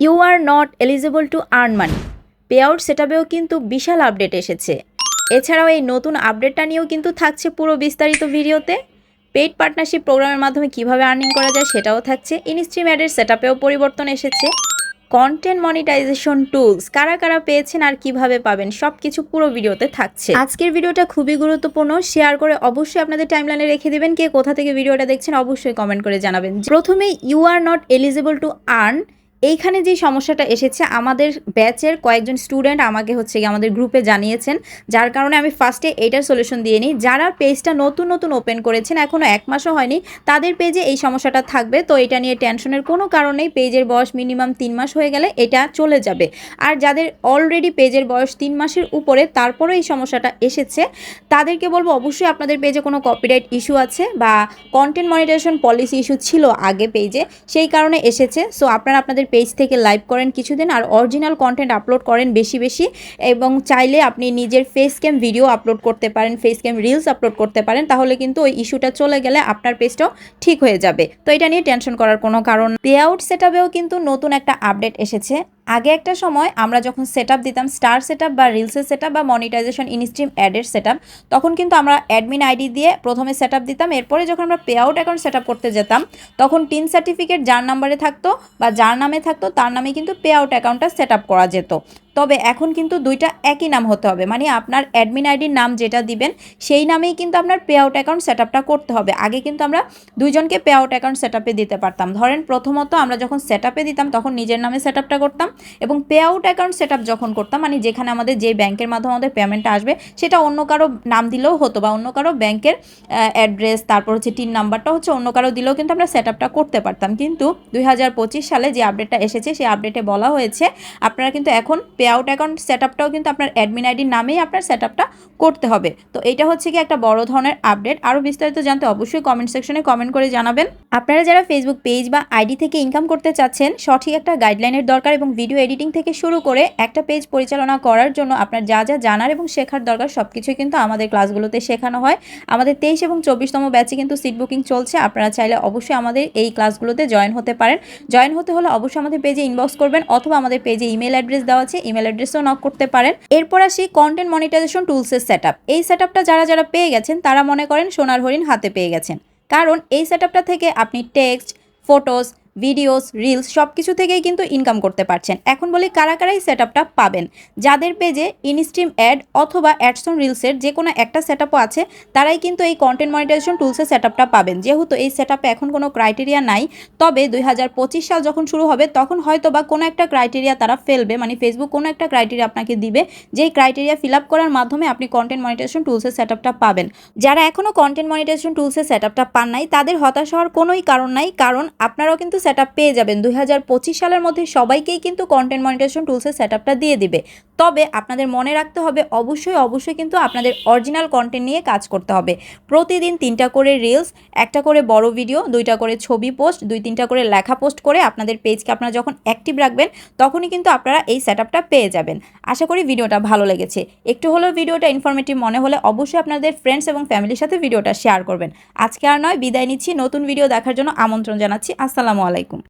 You are not eligible to earn money pay out সেটাবেও কিন্তু বিশাল update এসেছে। এছাড়াও এই নতুন আপডেটটা নিয়েও কিন্তু থাকছে পুরো বিস্তারিত ভিডিওতে। পেইড পার্টনারশিপ প্রোগ্রামের মাধ্যমে কীভাবে আর্নিং করা যায় সেটাও থাকছে। ইনস্ট্রিম অ্যাডের সেটআপেও পরিবর্তন এসেছে। কন্টেন্ট মনিটাইজেশন টুলস কারা কারা পেয়েছেন আর কীভাবে পাবেন সব কিছু পুরো ভিডিওতে থাকছে। আজকের ভিডিওটা খুবই গুরুত্বপূর্ণ। শেয়ার করে অবশ্যই আপনাদের টাইমলাইনে রেখে দেবেন। কে কোথা থেকে ভিডিওটা দেখছেন অবশ্যই কমেন্ট করে জানাবেন। প্রথমে you are not eligible to earn এইখানে যে সমস্যাটা এসেছে, আমাদের ব্যাচের কয়েকজন স্টুডেন্ট আমাকে হচ্ছে আমাদের গ্রুপে জানিয়েছেন, যার কারণে আমি ফার্স্টে এইটার সলিউশন দিয়ে নিই। যারা পেজটা নতুন নতুন ওপেন করেছেন এখনও এক মাসও হয়নি, তাদের পেজে এই সমস্যাটা থাকবে। তো এটা নিয়ে টেনশনের কোনো কারণেই পেজের বয়স মিনিমাম তিন মাস হয়ে গেলে এটা চলে যাবে। আর যাদের অলরেডি পেজের বয়স তিন মাসের উপরে, তারপরেও এই সমস্যাটা এসেছে। তাদেরকে বলব, অবশ্যই আপনাদের পেজে কোনো কপিরাইট ইস্যু আছে বা কন্টেন্ট মনিটাইজেশন পলিসি ইস্যু ছিল আগে পেজে সেই কারণে এসেছে। সো আপনারা আপনাদের পেজ থেকে লাইভ করেন কিছুদিন আর অরিজিনাল কন্টেন্ট আপলোড করেন বেশি বেশি এবং চাইলে আপনি নিজের ফেস ক্যাম ভিডিও আপলোড করতে পারেন ফেস ক্যাম রিলস আপলোড করতে পারেন, তাহলে কিন্তু ওই ইস্যুটা চলে গেলে আপনার পেজটাও ঠিক হয়ে যাবে। তো এটা নিয়ে টেনশন করার কোনো কারণ পে আউট সেটাবেও কিন্তু নতুন একটা আপডেট এসেছে। আগে একটা সময় আমরা যখন সেট দিতাম স্টার সেট বা রিলসের সেট বা মনিটাইজেশন ইনস্ট্রিম অ্যাডের সেট তখন কিন্তু আমরা অ্যাডমিন আইডি দিয়ে প্রথমে সেট দিতাম। এরপরে যখন আমরা পে আউট অ্যাকাউন্ট সেট করতে যেতাম, তখন টিন সার্টিফিকেট যার নাম্বারে থাকতো বা যার নামে থাকতো তার নামে কিন্তু পে আউট অ্যাকাউন্টটা সেট করা যেত। তবে এখন কিন্তু দুইটা একই নাম হতে হবে। মানে আপনার অ্যাডমিন আইডির নাম যেটা দিবেন, সেই নামেই কিন্তু আপনার পে আউট অ্যাকাউন্ট সেট করতে হবে। আগে কিন্তু আমরা দুইজনকে পে আউট অ্যাকাউন্ট সেট দিতে পারতাম। ধরেন প্রথমত আমরা যখন সেট আপে দিতাম, তখন নিজের নামে সেট করতাম এবং পে আউট অ্যাকাউন্ট সেট যখন করতাম মানে যেখানে আমাদের যে ব্যাংকের মাধ্যমে আমাদের পেমেন্টটা আসবে, সেটা অন্য কারও নাম দিলেও হতো বা অন্য কারও ব্যাংকের অ্যাড্রেস তারপর হচ্ছে টিন নাম্বারটা হচ্ছে অন্য কারও দিলেও কিন্তু আমরা সেট করতে পারতাম। কিন্তু দুই হাজার পঁচিশ সালে যে আপডেটটা এসেছে, সেই আপডেটে বলা হয়েছে, আপনারা কিন্তু এখন পে আউট অ্যাকাউন্ট সেট আপটাও কিন্তু আপনার অ্যাডমিন আইডির নামেই আপনার সেট আপটা করতে হবে। তো এটা হচ্ছে কি একটা বড় ধরনের আপডেট আরও বিস্তারিত জানতে অবশ্যই কমেন্ট সেকশনে কমেন্ট করে জানাবেন। আপনারা যারা ফেসবুক পেজ বা আইডি থেকে ইনকাম করতে চাচ্ছেন, সঠিক একটা গাইডলাইনের দরকার এবং ভিডিও এডিটিং থেকে শুরু করে একটা পেজ পরিচালনা করার জন্য আপনার যা যা জানার এবং শেখার দরকার সব কিছুই কিন্তু আমাদের ক্লাসগুলোতে শেখানো হয়। আমাদের তেইশ এবং চব্বিশতম ব্যাচে কিন্তু সিট বুকিং চলছে। আপনারা চাইলে অবশ্যই আমাদের এই ক্লাসগুলোতে জয়েন হতে পারেন। জয়েন হতে হলে অবশ্যই আমাদের পেজে ইনবক্স করবেন অথবা আমাদের পেজে ইমেল অ্যাড্রেস দেওয়া আছে। ইমেল অ্যাড্রেসও নক করতে পারেন। এরপর আসি কন্টেন্ট মনিটাইজেশন টুলসের সেট এই সেট যারা যারা পেয়ে গেছেন, তারা মনে করেন সোনার হরিণ হাতে পেয়ে গেছেন। কারণ এই সেট থেকে আপনি টেক্সট ফটোস ভিডিওস, রিলস সব কিছু থেকেই কিন্তু ইনকাম করতে পারছেন। এখন বলি কারা কারাই সেট পাবেন। যাদের পেজে ইনস্ট্রিম অ্যাড অথবা অ্যাডসন রিলসের যে কোনো একটা সেট আছে, তারাই কিন্তু এই কন্টেন্ট মনিটাইজেশন টুলসের সেট পাবেন। যেহেতু এই সেট এখন কোনো ক্রাইটেরিয়া নাই, তবে দুই হাজার পঁচিশ সাল যখন শুরু হবে, তখন হয়তো বা কোনো একটা ক্রাইটেরিয়া তারা ফেলবে মানে ফেসবুক কোনো একটা ক্রাইটেরিয়া আপনাকে দিবে, যেই ক্রাইটেরিয়া ফিল আপ করার মাধ্যমে আপনি কন্টেন্ট মনিটাইজেশন টুলসের সেট পাবেন। যারা এখনও কন্টেন্ট মনিটাইজেশন টুলসের সেট পান নাই, তাদের হতাশ হওয়ার কোনোই কারণ নাই, কারণ আপনারাও কিন্তু সেট পেয়ে যাবেন। দু হাজার পঁচিশ সালের মধ্যে সবাইকেই কিন্তু কন্টেন্ট মনিটাইজেশন টুলসের সেট দিয়ে দিবে। তবে আপনাদের মনে রাখতে হবে, অবশ্যই অবশ্যই কিন্তু আপনাদের অরিজিনাল কন্টেন্ট নিয়ে কাজ করতে হবে। প্রতিদিন তিনটা করে রিলস একটা করে বড় ভিডিও দুইটা করে ছবি পোস্ট দুই তিনটা করে লেখা পোস্ট করে আপনাদের পেজকে আপনারা যখন অ্যাক্টিভ রাখবেন, তখনই কিন্তু আপনারা এই সেট পেয়ে যাবেন। আশা করি ভিডিওটা ভালো লেগেছে। একটু হলেও ভিডিওটা ইনফরমেটিভ মনে হলে অবশ্যই আপনাদের ফ্রেন্ডস এবং ফ্যামিলির সাথে ভিডিওটা শেয়ার করবেন। আজকে আর নয়, বিদায় নিচ্ছি। নতুন ভিডিও দেখার জন্য আমন্ত্রণ জানাচ্ছি। আসসালামু আলাইকুম।